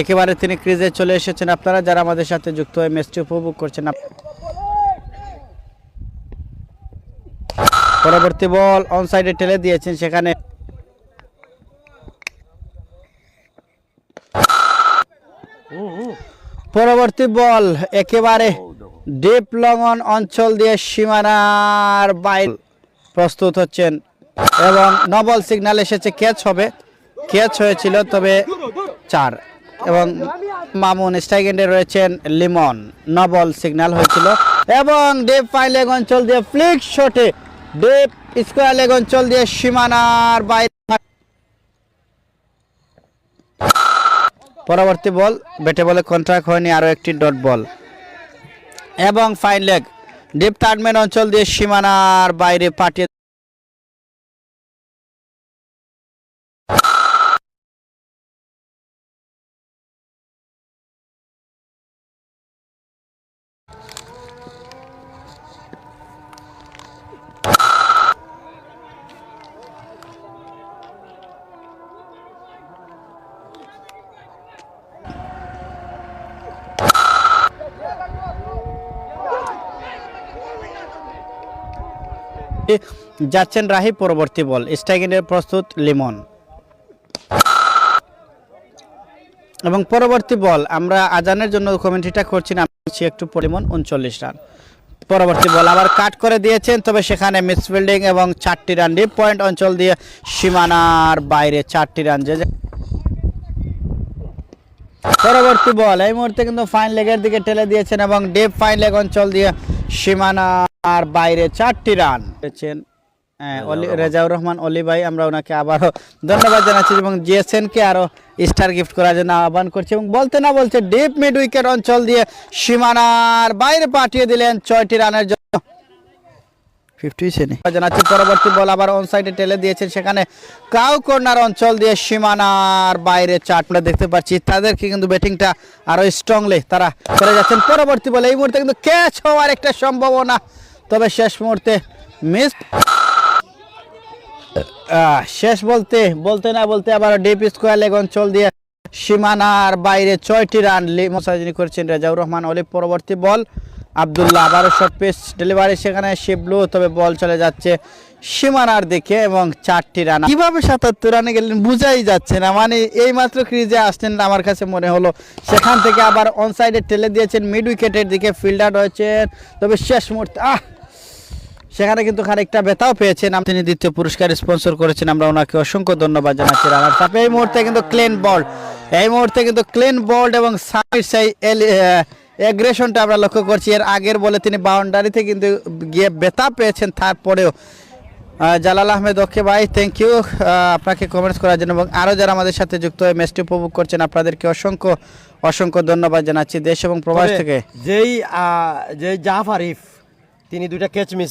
একেবারে তিনি ক্রিজে চলে এসেছেন। আপনারা যারা আমাদের সাথে যুক্ত হয়ে ম্যাচটি উপভোগ করছেন পরবর্তী বল অন সাইডে ঠেলে দিয়েছেন সেখানে। পরবর্তী বল একেবারে ডিপ লঙ্গন অঞ্চল দিয়ে সীমানার বাইরে প্রস্তুত হচ্ছেন এবং নবল সিগন্যাল এসেছে। ক্যাচ হবে ক্যাচ হয়েছিল, তবে চার। এবং মামুন স্ট্রাইকেন্ডে রয়েছেন লিমন। নবল সিগন্যাল হয়েছিল। এবং ডেপ ফাইন লেগ অঞ্চল দিয়ে ফ্লিক শটে ডিপ স্কোয়ার লেগ অঞ্চল দিয়ে সীমানার বাইরে পরবর্তী বল, ব্যাটে বলে কন্ট্রাক্ট হয়নি আরও একটি ডট বল। এবং ফাইন লেগ, ডিপ টার্নম্যান অঞ্চল দিয়ে সীমানার বাইরে পাঠিয়ে যাচ্ছেন রাহি পরবর্তী বল। স্ট্রাইকের প্রস্তুত লিমন। এবং পরবর্তী বল, আমরা আজানের জন্য কমেন্ট্রিটা করছি না একটু পরিমাণ উনচল্লিশ রান। পরবর্তী বল আবার কাট করে দিয়েছেন, তবে সেখানে মিসফিল্ডিং এবং চারটি রান ডিপ পয়েন্ট অঞ্চল দিয়ে সীমানার বাইরে চারটি রান যে পরবর্তী বল, এই মুহূর্তে কিন্তু ফাইন লেগের দিকে ঠেলে দিয়েছেন এবং ডিপ ফাইন লেগ অঞ্চল দিয়ে সীমানার বাইরে চারটি রান। পেয়েছেন রেজাউর রহমান। অলি ভাই আমরা ওনাকে আবারও ধন্যবাদ জানাচ্ছি এবং জিএসএনকে আরও স্টার গিফট করার জন্য আহ্বান করছি এবং বলতে না বলছে ডিপ মিড উইকেট অঞ্চল দিয়ে সীমানার বাইরে পাঠিয়ে দিলেন ছয়টি রানের জন্য। ফিফটি সেনি। জানাচ্ছি পরবর্তী বল আবার অন সাইডে টেলে দিয়েছেন। সেখানে কাউ কর্নার অঞ্চল দিয়ে সীমানার বাইরে চারটা দেখতে পাচ্ছি তাদেরকে কিন্তু ব্যাটিংটা আরও স্ট্রংলি তারা করে যাচ্ছেন। পরবর্তী বলে এই মুহূর্তে কিন্তু ক্যাচ হওয়ার একটা সম্ভাবনা তবে শেষ মুহূর্তে মিস শেষ বলতে বলতে না বলতে আবার ডিপ স্কোয়ার লেগ অঞ্চল দিয়ে সীমানার বাইরে ছয়টি রান মোসাজিনি করেছেন রেজাউর রহমান। অলিভ পরবর্তী বল আবদুল্লাহ আবারও শর্ট পেস ডেলিভারি, সেখানে শিবলু তবে বল চলে যাচ্ছে সীমানার দিকে এবং চারটি রান। কীভাবে সাতাত্তর রানে গেলেন বুঝাই যাচ্ছে না মানে এই মাত্র ক্রিজে আসছেন আমার কাছে মনে হলো। সেখান থেকে আবার অন সাইডে ঠেলে দিয়েছেন মিড উইকেটের দিকে ফিল্ডার রয়েছেন, তবে শেষ মুহূর্তে, আহ! সেখানে কিন্তু খানিকটা ব্যথাও পেয়েছেন। তিনি দ্বিতীয় পুরস্কার স্পন্সর করেছেন, আমরা ওনাকে অসংখ্য ধন্যবাদ জানাচ্ছি রানার সাপে এই মুহূর্তে কিন্তু ক্লেন বল্ড এই মুহূর্তে কিন্তু ক্লেন বল্ড এবং সেই এগ্রেশনটা আমরা লক্ষ্য করছি। এর আগের বলে তিনি বাউন্ডারিতে কিন্তু গিয়ে বেতা পেয়েছেন তারপরেও। জালাল আহমেদ ওকে ভাই থ্যাংক ইউ আপনাকে কমেন্টস করার জন্য এবং আরও যারা আমাদের সাথে যুক্ত হয়ে ম্যাচটি উপভোগ করছেন আপনাদেরকে অসংখ্য অসংখ্য ধন্যবাদ জানাচ্ছি দেশ এবং প্রবাস থেকে। যেই যেই জাফ আরিফ তিনি দুইটা ক্যাচ মিস